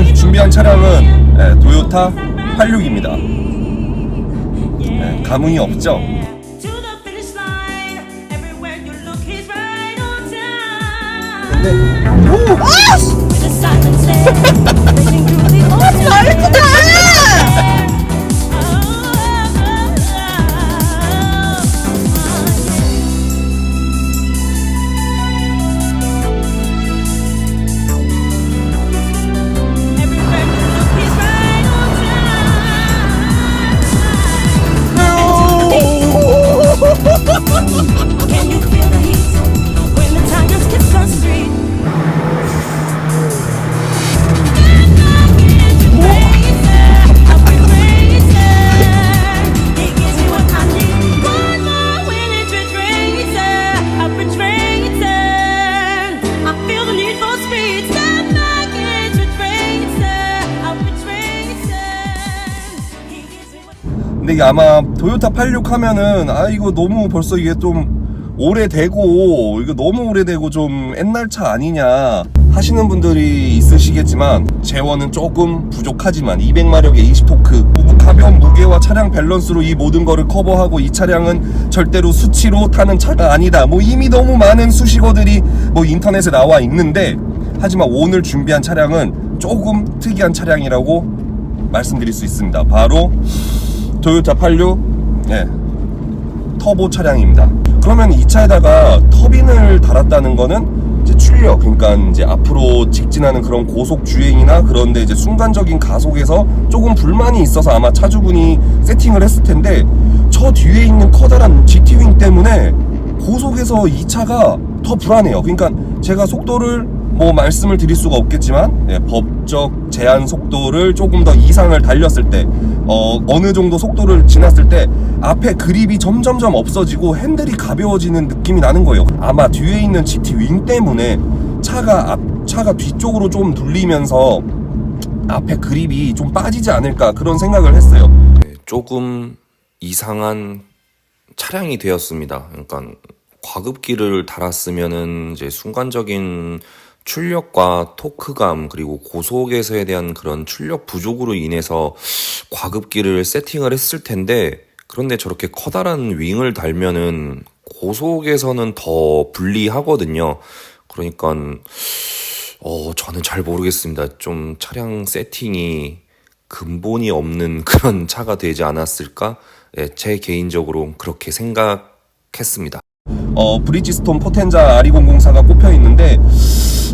오늘 준비한 차량은 예, 도요타 86입니다. 예, 감흥이 없죠? Line, everywhere you look, he's 이게 아마 도요타 86 하면은 아 이거 너무 벌써 이게 좀 오래되고 이거 너무 오래되고 좀 옛날 차 아니냐 하시는 분들이 있으시겠지만 재원은 조금 부족하지만 200마력의 20토크. 가벼운 무게와 차량 밸런스로 이 모든 거를 커버하고 이 차량은 절대로 수치로 타는 차가 아니다. 뭐 이미 너무 많은 수식어들이 뭐 인터넷에 나와 있는데 하지만 오늘 준비한 차량은 조금 특이한 차량이라고 말씀드릴 수 있습니다. 바로 토요타 86 네, 터보 차량입니다. 그러면 이 차에다가 터빈을 달았다는 거는 이제 출력, 그러니까 이제 앞으로 직진하는 그런 고속 주행이나 그런데 이제 순간적인 가속에서 조금 불만이 있어서 아마 차주분이 세팅을 했을 텐데 저 뒤에 있는 커다란 GT윙 때문에 고속에서 이 차가 더 불안해요. 그러니까 제가 속도를 뭐 말씀을 드릴 수가 없겠지만 예, 법적 제한 속도를 조금 더 이상을 달렸을 때 어, 어느 정도 속도를 지났을 때 앞에 그립이 점점점 없어지고 핸들이 가벼워지는 느낌이 나는 거예요. 아마 뒤에 있는 GT 윙 때문에 차가 앞 차가 뒤쪽으로 좀 눌리면서 앞에 그립이 좀 빠지지 않을까 그런 생각을 했어요. 네, 조금 이상한 차량이 되었습니다. 그러니까 과급기를 달았으면은 이제 순간적인 출력과 토크감 그리고 고속에서에 대한 그런 출력 부족으로 인해서 과급기를 세팅을 했을 텐데 그런데 저렇게 커다란 윙을 달면은 고속에서는 더 불리하거든요. 그러니까 어 저는 잘 모르겠습니다. 좀 차량 세팅이 근본이 없는 그런 차가 되지 않았을까? 예, 제 개인적으로 그렇게 생각했습니다. 어, 브리지스톤 포텐자 RE004가 꼽혀 있는데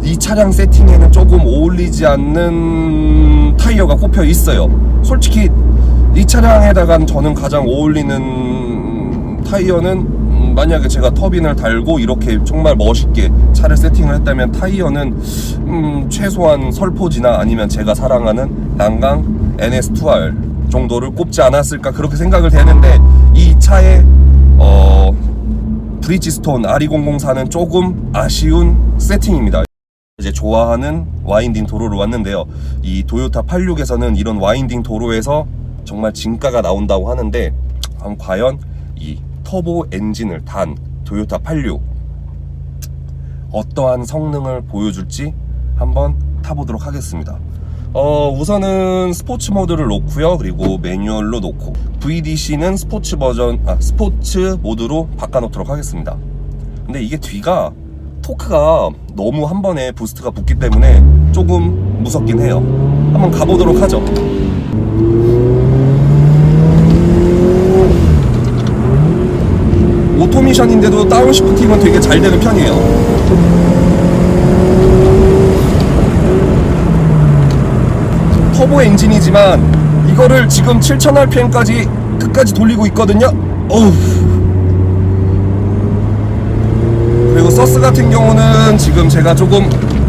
이 차량 세팅에는 조금 어울리지 않는 타이어가 꼽혀 있어요. 솔직히 이 차량에다가 저는 가장 어울리는 타이어는 음, 만약에 제가 터빈을 달고 이렇게 정말 멋있게 차를 세팅을 했다면 타이어는 음, 최소한 설포지나 아니면 제가 사랑하는 난강 NS2R 정도를 꼽지 않았을까 그렇게 생각을 되는데 이 차의 어, 브리지스톤 RE004는 조금 아쉬운 세팅입니다. 이제 좋아하는 와인딩 도로로 왔는데요. 이 도요타 86에서는 이런 와인딩 도로에서 정말 진가가 나온다고 하는데 그럼 과연 이 터보 엔진을 단 도요타 86 어떠한 성능을 보여줄지 한번 타보도록 하겠습니다. 어, 우선은 스포츠 모드를 놓고요. 그리고 매뉴얼로 놓고 VDC는 스포츠 버전, 아, 스포츠 모드로 바꿔놓도록 하겠습니다. 근데 이게 뒤가 토크가 너무 한 번에 부스트가 붙기 때문에 조금 무섭긴 해요. 한번 가보도록 하죠. 오토미션인데도 다운시프팅은 되게 잘 되는 편이에요. 터보 엔진이지만 이거를 지금 7000rpm까지 끝까지 돌리고 있거든요. 어우. 그리고 서스 같은 경우는 지금 제가 조금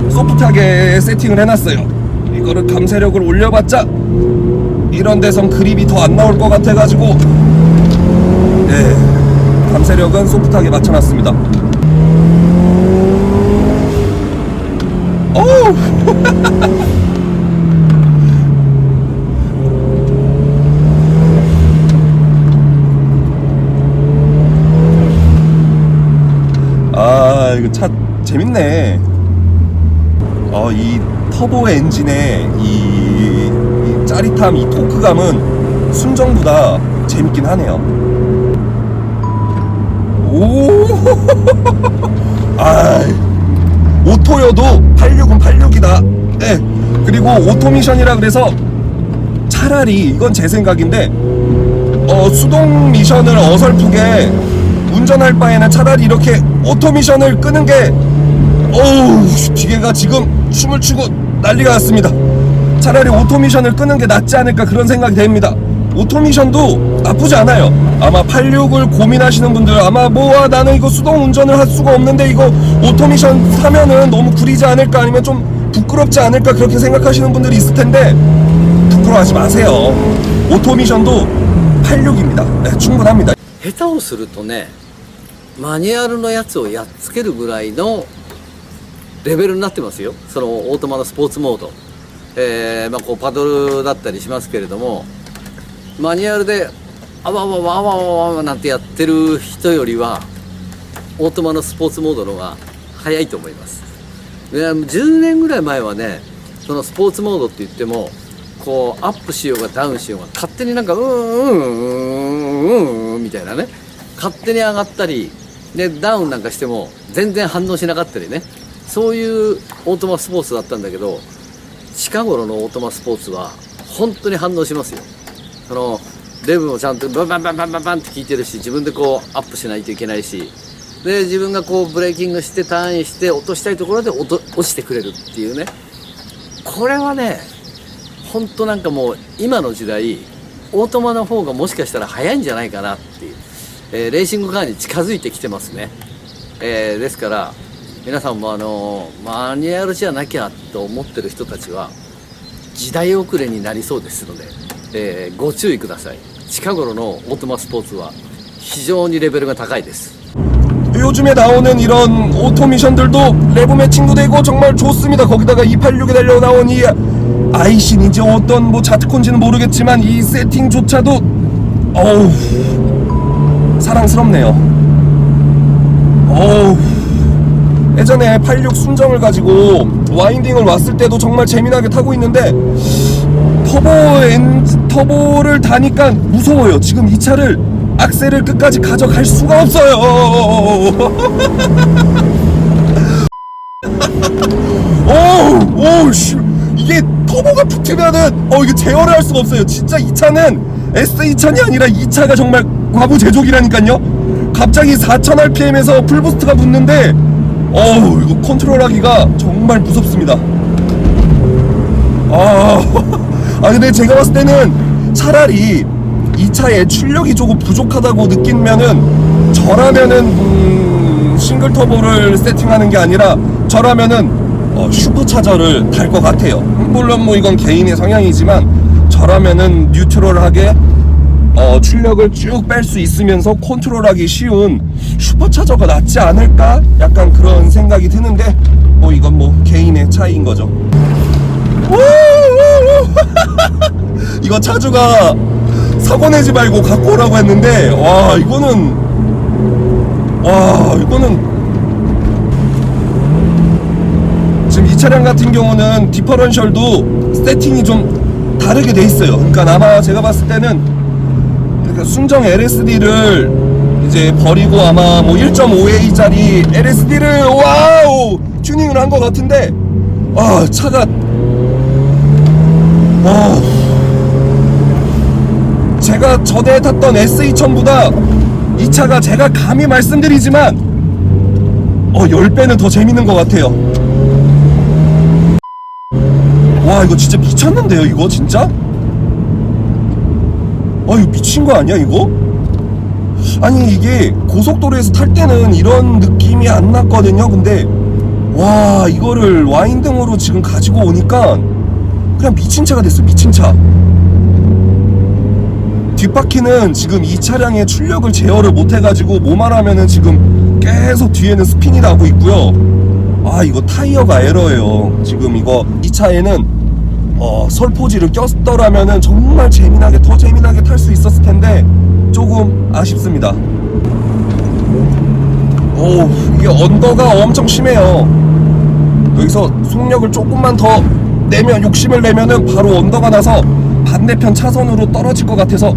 소프트하게 세팅을 해놨어요. 이거를 감쇄력을 올려봤자 이런 데선 그립이 더 안 나올 것 같아가지고 네, 감쇄력은 소프트하게 맞춰놨습니다. 어우. 아 이거 차 재밌네. 어 이 터보 엔진의 이 짜릿함, 이 토크감은 순정보다 재밌긴 하네요. 오, 아, 오토여도 86은 86이다. 네. 그리고 오토미션이라 그래서 차라리 이건 제 생각인데 어, 수동 미션을 어설프게 운전할 바에는 차라리 이렇게 오토미션을 끄는 게 어우 기계가 지금 춤을 추고 난리가 났습니다 차라리 오토미션을 끄는 게 낫지 않을까 그런 생각이 됩니다 오토미션도 나쁘지 않아요 아마 86을 고민하시는 분들 아마 뭐야 나는 이거 수동 운전을 할 수가 없는데 이거 오토미션 사면은 너무 구리지 않을까 아니면 좀 부끄럽지 않을까 그렇게 생각하시는 분들이 있을 텐데 부끄러워하지 마세요 오토미션도 86입니다 네, 충분합니다 下手をするとね マニュアルのやつをやっつけるぐらいのレベルになってますよ。そのオートマのスポーツモード、えーまあ、こうパドルだったりしますけれどもマニュアルであわわわわわわなんてやってる人よりはオートマのスポーツモードの方が早いと思います。で10年ぐらい前はねそのスポーツモードって言ってもこうアップしようがダウンしようが勝手になんかうーんうんうんうんうんみたいなね勝手に上がったりでダウンなんかしても全然反応しなかったりね。そういうオートマスポーツだったんだけど近頃のオートマスポーツは本当に反応しますよ。そのレブもちゃんとバンバンバンバンバンバンって効いてるし自分でこうアップしないといけないしで自分がこうブレーキングしてターンして落としたいところで落と落ちてくれるっていうね。これはね本当なんかもう今の時代オートマの方がもしかしたら早いんじゃないかなっていう、えーレーシングカーに近づいてきてますね、えーですから皆さんもあのマニュアルじゃなきゃと思ってる人たちは時代遅れになりそうですので、えーご注意ください近頃のオートマスポーツは非常にレベルが高いです 요즘에 나오는 이런 오토미션들도 레브의 친구들이고 정말 좋습니다. 거기다가 286에 달려 나온 이 아이신인지 어떤 뭐 자트콘지는 모르겠지만 이 세팅조차도 어우 사랑스럽네요. 어우 예전에 86 순정을 가지고 와인딩을 왔을 때도 정말 재미나게 타고 있는데 터보 엔 터보를 다니까 무서워요. 지금 이 차를 악셀을 끝까지 가져갈 수가 없어요. 오, 오, 씨, 이게 터보가 붙으면은 어 이게 제어를 할 수가 없어요. 진짜 이 차는 S2000이 아니라 이 차가 정말 과부 제조기라니까요. 갑자기 4000rpm에서 풀부스트가 붙는데 어우 이거 컨트롤하기가 정말 무섭습니다. 아, 아 근데 제가 봤을 때는 차라리 이 차에 출력이 조금 부족하다고 느끼면은 저라면은 음, 싱글 터보를 세팅하는 게 아니라 저라면은 어, 슈퍼차저를 탈것 같아요. 물론 뭐 이건 개인의 성향이지만 저라면은 뉴트럴하게 어, 출력을 쭉 뺄 수 있으면서 컨트롤하기 쉬운 슈퍼차저가 낫지 않을까? 약간 그런 생각이 드는데 뭐 이건 뭐 개인의 차이인 거죠. 이거 차주가 사고 내지 말고 갖고 오라고 했는데 와 이거는 와 이거는 지금 이 차량 같은 경우는 디퍼런셜도 세팅이 좀 다르게 돼 있어요. 그러니까 아마 제가 봤을 때는 그러니까 순정 LSD를 이제 버리고 아마 뭐 1.5A짜리 LSD를 와우! 튜닝을 한 것 같은데 아 차가 와 제가 전에 탔던 S2000보다 이 차가 제가 감히 말씀드리지만 어 10배는 더 재밌는 것 같아요. 와 이거 진짜 미쳤는데요 이거 진짜? 아 이거 미친 거 아니야 이거? 아니 이게 고속도로에서 탈 때는 이런 느낌이 안 났거든요 근데 와 이거를 와인등으로 지금 가지고 오니까 그냥 미친 차가 됐어 미친 차 뒷바퀴는 지금 이 차량의 출력을 제어를 못 해가지고 뭐만 하면은 지금 계속 뒤에는 스핀이 나고 있고요. 아 이거 타이어가 에러예요. 지금 이거 이 차에는 어, 설포지를 꼈더라면은 정말 재미나게 더 재미나게 조금 아쉽습니다. 오 이게 언더가 엄청 심해요. 여기서 속력을 조금만 더 내면 욕심을 내면은 바로 언더가 나서 반대편 차선으로 떨어질 것 같아서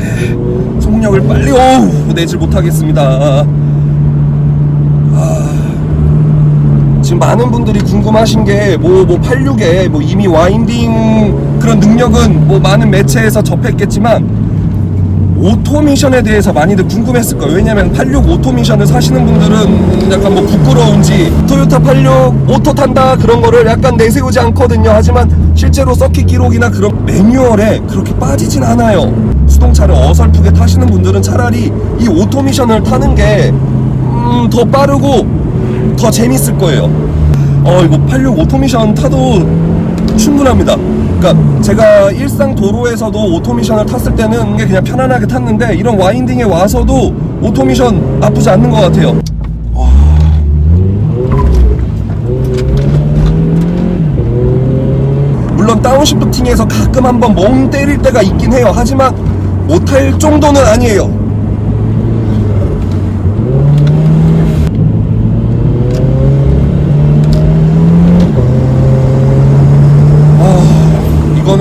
에, 속력을 빨리 어우 내질 못하겠습니다. 지금 많은 분들이 궁금하신 게 뭐 뭐 86에 뭐 이미 와인딩 그런 능력은 뭐 많은 매체에서 접했겠지만 오토미션에 대해서 많이들 궁금했을 거예요. 왜냐면 86 오토미션을 사시는 분들은 약간 뭐 부끄러운지 토요타 86 오토 탄다 그런 거를 약간 내세우지 않거든요. 하지만 실제로 서킷 기록이나 그런 매뉴얼에 그렇게 빠지진 않아요. 수동차를 어설프게 타시는 분들은 차라리 이 오토미션을 타는 게 음, 더 빠르고 더 재밌을 거예요. 어, 이거 86 오토미션 타도 충분합니다. 그러니까 제가 일상 도로에서도 오토미션을 탔을 때는 그냥 편안하게 탔는데 이런 와인딩에 와서도 오토미션 나쁘지 않는 것 같아요. 와. 물론 다운시프팅에서 가끔 한번 멍 때릴 때가 있긴 해요. 하지만 못할 정도는 아니에요.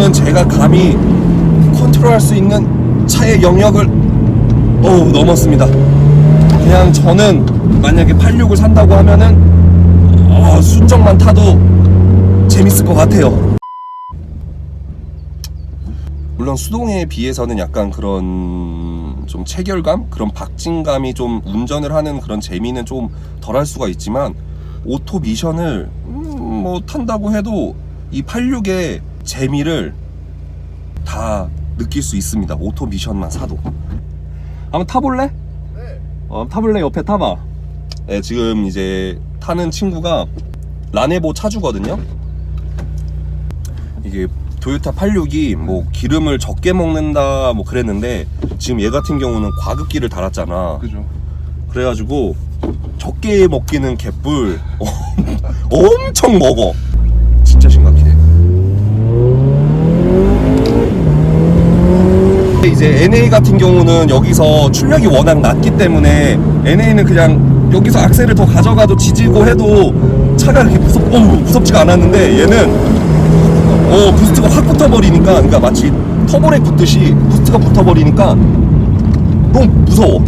이거는 제가 감히 컨트롤할 수 있는 차의 영역을 어우 넘었습니다. 그냥 저는 만약에 86을 산다고 하면은 어, 순정만 타도 재밌을 것 같아요. 물론 수동에 비해서는 약간 그런 좀 체결감, 그런 박진감이 좀 운전을 하는 그런 재미는 좀 덜할 수가 있지만 오토 미션을 음, 뭐 탄다고 해도 이 86의 재미를 다 느낄 수 있습니다. 오토 미션만 사도. 한번 타볼래? 네. 어, 타볼래? 옆에 타봐. 네, 지금 이제 타는 친구가 라네보 차주거든요. 이게 도요타 86이 뭐 기름을 적게 먹는다 뭐 그랬는데 지금 얘 같은 경우는 과급기를 달았잖아. 그죠. 그래가지고 적게 먹기는 개뿔 엄청 먹어. 진짜 심각해. 이제 NA 같은 경우는 여기서 출력이 워낙 낮기 때문에 NA는 그냥 여기서 악셀을 더 가져가도 지지고 해도 차가 그렇게 무섭, 어, 무섭지가 않았는데 얘는 어 부스트가 확 붙어버리니까 그러니까 마치 터보렉 붙듯이 부스트가 붙어버리니까 너무 무서워.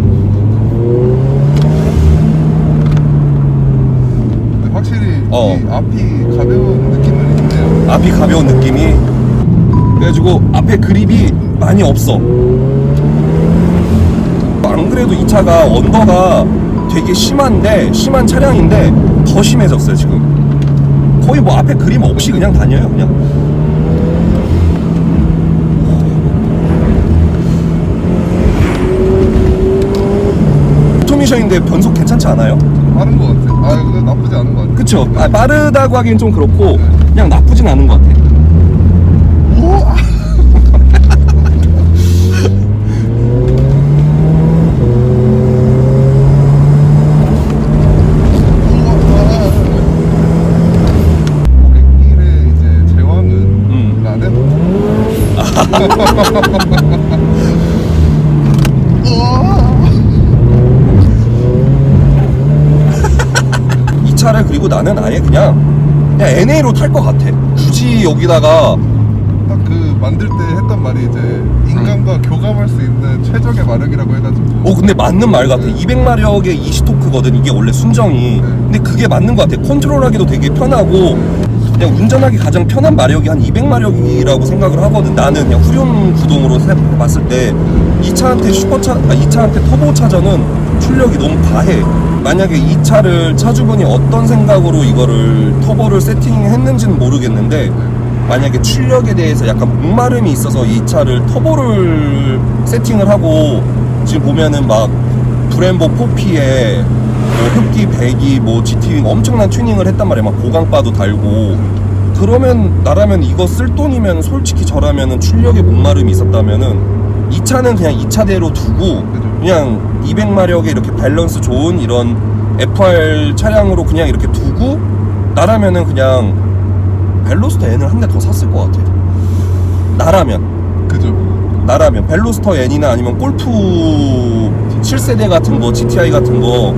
근데 확실히 어. 이 앞이 가벼운 느낌은 있네요. 앞이 가벼운 느낌이 그래가지고 앞에 그립이 많이 없어 안 그래도 이 차가 언더가 되게 심한데 심한 차량인데 더 심해졌어요 지금 거의 뭐 앞에 그림 없이 그냥 다녀요 그냥 오토미션인데 변속 괜찮지 않아요? 빠른 것 같아. 아 근데 나쁘지 않은 것 같아. 그쵸 아, 빠르다고 하기엔 좀 그렇고 그냥 나쁘진 않은 것 같아 우와! 고객길의 이제 제왕은 음. 라덴. 이 차를 그리고 나는 아예 그냥 그냥 NA로 탈 것 같아. 굳이 여기다가 딱 그 만들 때 했던 말이 이제 인간과 교감할 수 있는 최적의 마력이라고 해가지고. 어 근데 맞는 말 같아. 200마력의 20토크거든. 이게 원래 순정이. 근데 그게 맞는 것 같아. 컨트롤하기도 되게 편하고 그냥 운전하기 가장 편한 마력이 한 200마력이라고 생각을 하거든. 나는 그냥 후륜 구동으로 세- 봤을 때 이 차한테 슈퍼차, 아, 이 차한테 터보 차저는 출력이 너무 과해. 만약에 이 차를 차주분이 어떤 생각으로 이거를 터보를 세팅했는지는 모르겠는데 만약에 출력에 대해서 약간 목마름이 있어서 이 차를 터보를 세팅을 하고 지금 보면은 막 4P에 뭐 흡기, 배기, 뭐 GT 엄청난 튜닝을 했단 말이야. 막 고강바도 달고. 그러면 나라면 이거 쓸 돈이면 솔직히 저라면은 출력에 목마름이 있었다면은 이 차는 그냥 이 차대로 두고 그냥 200마력의 이렇게 밸런스 좋은 이런 FR 차량으로 그냥 이렇게 두고 나라면은 그냥 벨로스터 N을 한 대 더 샀을 것 같아. 나라면. 그죠. 나라면 벨로스터 N이나 아니면 골프 7세대 같은 거 GTI 같은 거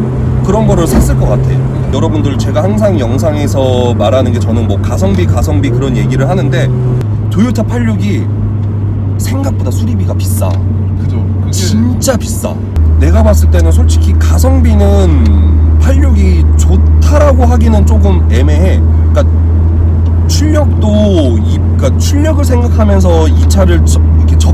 그런 거를 샀을 것 같아. 여러분들 제가 항상 영상에서 말하는 게 저는 뭐 가성비 가성비 그런 얘기를 하는데 도요타 86이 생각보다 수리비가 비싸. 그죠. 그게 진짜 비싸. 내가 봤을 때는 솔직히 가성비는 86이 좋다라고 하기는 조금 애매해. 그러니까 출력도 이 그러니까 출력을 생각하면서 이 차를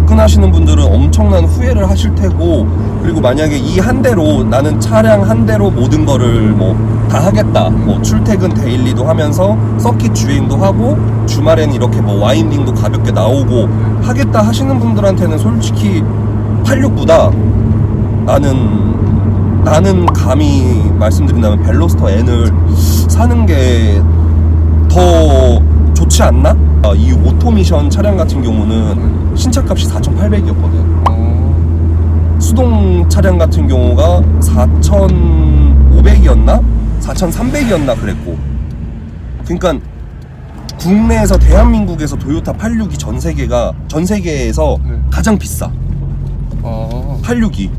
접근하시는 분들은 엄청난 후회를 하실 테고 그리고 만약에 이 한 대로 나는 차량 한 대로 모든 거를 뭐 다 하겠다. 뭐 출퇴근 데일리도 하면서 서킷 주행도 하고 주말에는 이렇게 뭐 와인딩도 가볍게 나오고 하겠다 하시는 분들한테는 솔직히 86보다 나는 나는 감히 말씀드린다면 벨로스터 N을 사는 게 더 좋지 않나? 아, 이 오토미션 차량 같은 경우는 신차값이 4,800이었거든. 어, 수동 차량 같은 경우가 4,500이었나? 4,300이었나 그랬고. 그러니까 국내에서 대한민국에서 도요타 86이 전 세계가 전 세계에서 네. 가장 비싸. 아, 86이.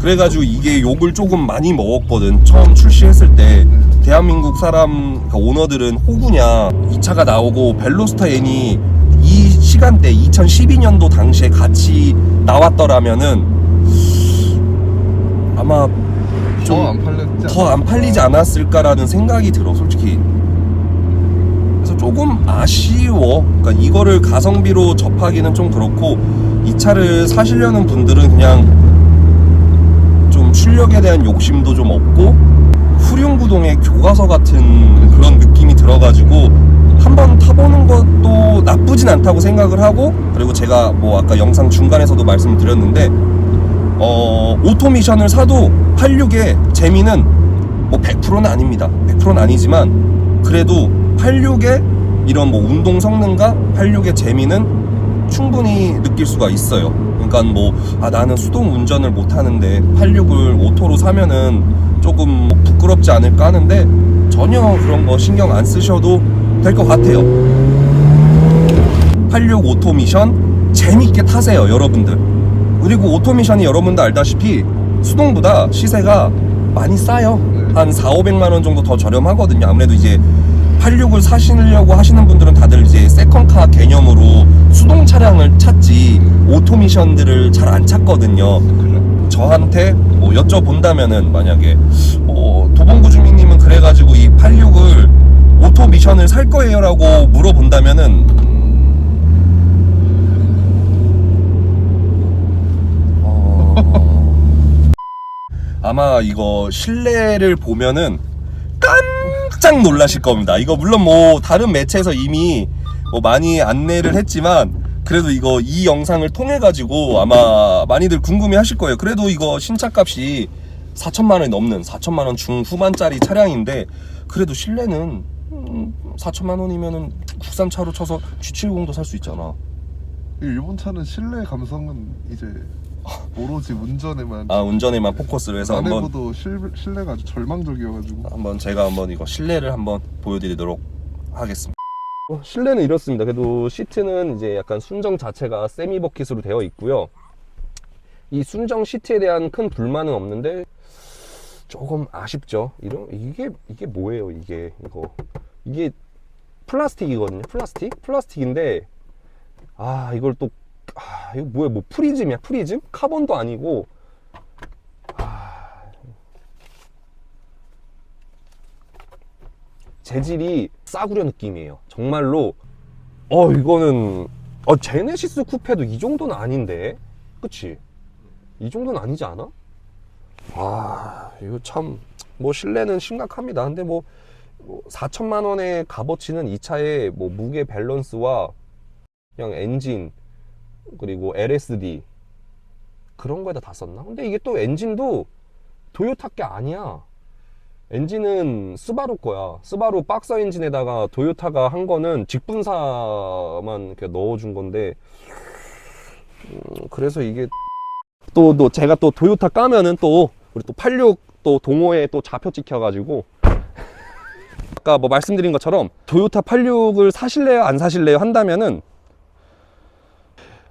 그래가지고 이게 욕을 조금 많이 먹었거든. 처음 출시했을 때. 대한민국 사람, 그러니까 오너들은 호구냐. 이 차가 나오고 벨로스타 N이 이 시간대 2012년도 당시에 같이 나왔더라면은 아마 더안 팔렸지. 더 안 팔리지 않았을까라는 생각이 들어 솔직히 그래서 조금 아쉬워 그러니까 이거를 가성비로 접하기는 좀 그렇고 이 차를 사시려는 분들은 그냥 좀 출력에 대한 욕심도 좀 없고 후륜구동의 교과서 같은 그런 느낌이 들어가지고 한번 타보는 것도 나쁘진 않다고 생각을 하고 그리고 제가 뭐 아까 영상 중간에서도 말씀드렸는데 어, 오토미션을 사도 86의 재미는 뭐 100%는 아닙니다. 100%는 아니지만 그래도 86의 이런 뭐 운동 성능과 86의 재미는 충분히 느낄 수가 있어요. 그러니까 뭐 아, 나는 수동 운전을 못 하는데 86을 오토로 사면은 조금 뭐 부끄럽지 않을까 하는데 전혀 그런 거 신경 안 쓰셔도 될 것 같아요. 86 오토미션 재밌게 타세요, 여러분들. 그리고 오토미션이 여러분도 알다시피 수동보다 시세가 많이 싸요. 한 4, 500만 원 정도 더 저렴하거든요. 아무래도 이제 86을 사시려고 하시는 분들은 다들 이제 세컨카 개념으로 수동 차량을 찾지 오토미션들을 잘 안 찾거든요. 저한테 뭐 여쭤본다면은 만약에 뭐 도봉구 주민님은 그래가지고 이 86을 오토 미션을 살 거예요라고 물어본다면은 어... 아마 이거 실내를 보면은 깜짝 놀라실 겁니다. 이거 물론 뭐 다른 매체에서 이미 뭐 많이 안내를 했지만 그래도 이거 이 영상을 통해 가지고 아마 많이들 궁금해 하실 거예요. 그래도 이거 신차 값이 4천만 원이 넘는 4천만 원 중후반짜리 차량인데 그래도 실내는 음, 4천만 원이면은 국산 차로 쳐서 G70도 살 수 있잖아. 이 일본 차는 실내 감성은 이제 오로지 운전에만. 아 운전에만 포커스를 해서 한번 실, 실내가 아주 절망적이어가지고. 한번 제가 한번 이거 실내를 한번 보여드리도록 하겠습니다. 어, 실내는 이렇습니다. 그래도 시트는 이제 약간 순정 자체가 세미 버킷으로 되어 있고요. 이 순정 시트에 대한 큰 불만은 없는데 조금 아쉽죠. 이런 이게 이게 뭐예요? 이게 이거 이게 플라스틱이거든요. 플라스틱 플라스틱인데 아 이걸 또 아, 이거 뭐야? 뭐 프리즘이야? 프리즘? 카본도 아니고 재질이 싸구려 느낌이에요. 정말로 어 이거는 어 제네시스 쿠페도 이 정도는 아닌데, 그치? 이 정도는 아니지 않아? 아 이거 참 뭐 실내는 심각합니다. 근데 뭐 4천만 원의 값어치는 이 차의 뭐 무게 밸런스와 그냥 엔진 그리고 LSD 그런 거에다 다 썼나? 근데 이게 또 엔진도 도요타 게 아니야. 엔진은 스바루 거야. 스바루 박서 엔진에다가 도요타가 한 거는 직분사만 넣어준 건데, 음, 그래서 이게 또, 또 제가 또 도요타 까면은 또 우리 또 86 또 동호회 또 좌표 찍혀가지고 아까 뭐 말씀드린 것처럼 도요타 86을 사실래요 안 사실래요 한다면은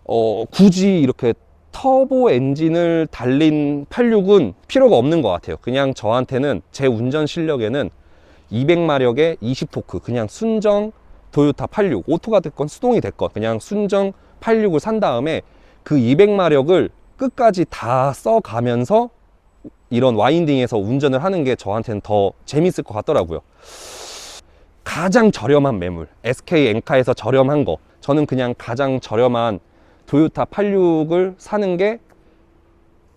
어 굳이 이렇게 터보 엔진을 달린 86은 필요가 없는 것 같아요. 그냥 저한테는 제 운전 실력에는 200마력의 20토크, 그냥 순정 도요타 86, 오토가 됐건 수동이 됐건 그냥 순정 86을 산 다음에 그 200마력을 끝까지 다 써가면서 이런 와인딩에서 운전을 하는 게 저한테는 더 재밌을 것 같더라고요. 가장 저렴한 매물, SK 엔카에서 저렴한 거. 저는 그냥 가장 저렴한 도요타 86을 사는 게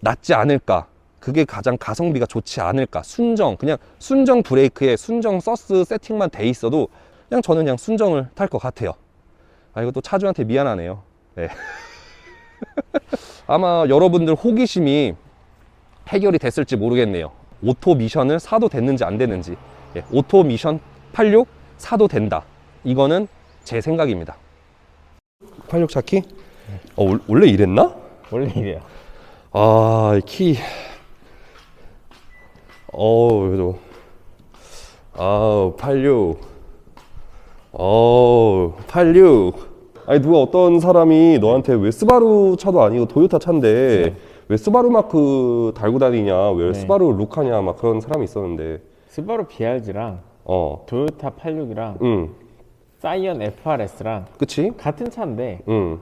낫지 않을까. 그게 가장 가성비가 좋지 않을까. 순정, 그냥 순정 브레이크에 순정 서스 세팅만 돼 있어도 그냥 저는 그냥 순정을 탈 것 같아요. 아, 이것도 차주한테 미안하네요. 네. 아마 여러분들 호기심이 해결이 됐을지 모르겠네요. 오토 미션을 사도 됐는지 안 됐는지. 예, 오토 미션 86 사도 된다. 이거는 제 생각입니다. 86 차키? 어, 원- 원래 이랬나? 원래 이래요. 아, 이 키. 어우, 그래도. 아우, 86. 어우, 86. 아니, 누가 어떤 사람이 너한테 왜 스바루 차도 아니고 도요타 차인데 왜 스바루 마크 달고 다니냐, 왜 스바루 룩하냐, 막 그런 사람이 있었는데. 스바루 BRG랑 어, 도요타 86이랑 응, 사이언 FRS랑 그치? 같은 차인데 응,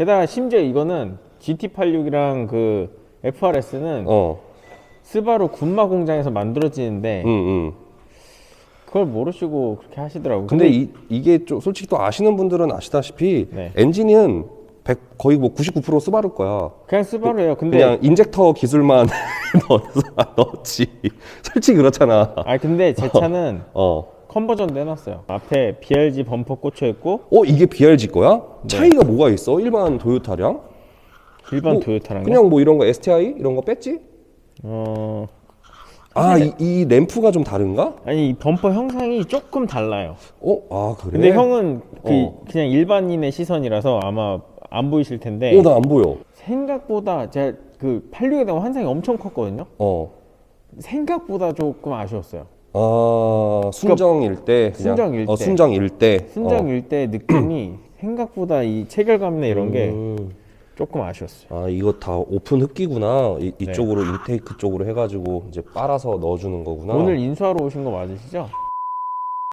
게다가 심지어 이거는 GT86이랑 그 FRS는 어, 스바루 군마 공장에서 만들어지는데 응, 응. 그걸 모르시고 그렇게 하시더라고요. 근데 이, 이게 좀 솔직히 또 아시는 분들은 아시다시피 네. 엔진은 100, 거의 뭐 99% 스바루 거야. 그냥 스바루예요. 근데 그냥 인젝터 기술만 넣어서 넣었지. 솔직히 그렇잖아. 아 근데 제 차는 어. 컨버전도 해놨어요. 앞에 BRG 범퍼 꽂혀 있고 어 이게 BRG 거야? 네. 차이가 뭐가 있어? 일반 도요타랑? 일반 뭐, 도요타랑 그냥 뭐 이런 거 STI 이런 거 뺐지? 어 아, 이, 이 램프가 좀 다른가? 아니 이 범퍼 형상이 조금 달라요. 어, 아 그래. 근데 형은 그 어. 그냥 일반인의 시선이라서 아마 안 보이실 텐데 어, 나 안 보여. 생각보다 제가 그 86에 대한 환상이 엄청 컸거든요. 어. 생각보다 조금 아쉬웠어요. 아 순정일 때 그냥 순정일 어, 때. 순정일 때 순정일 때 느낌이 생각보다 이 체결감이나 이런 게 음. 조금 아쉬웠어요. 아 이거 다 오픈 흡기구나 이, 네. 이쪽으로 인테이크 쪽으로 해가지고 이제 빨아서 넣어주는 거구나 오늘 인수하러 오신 거 맞으시죠?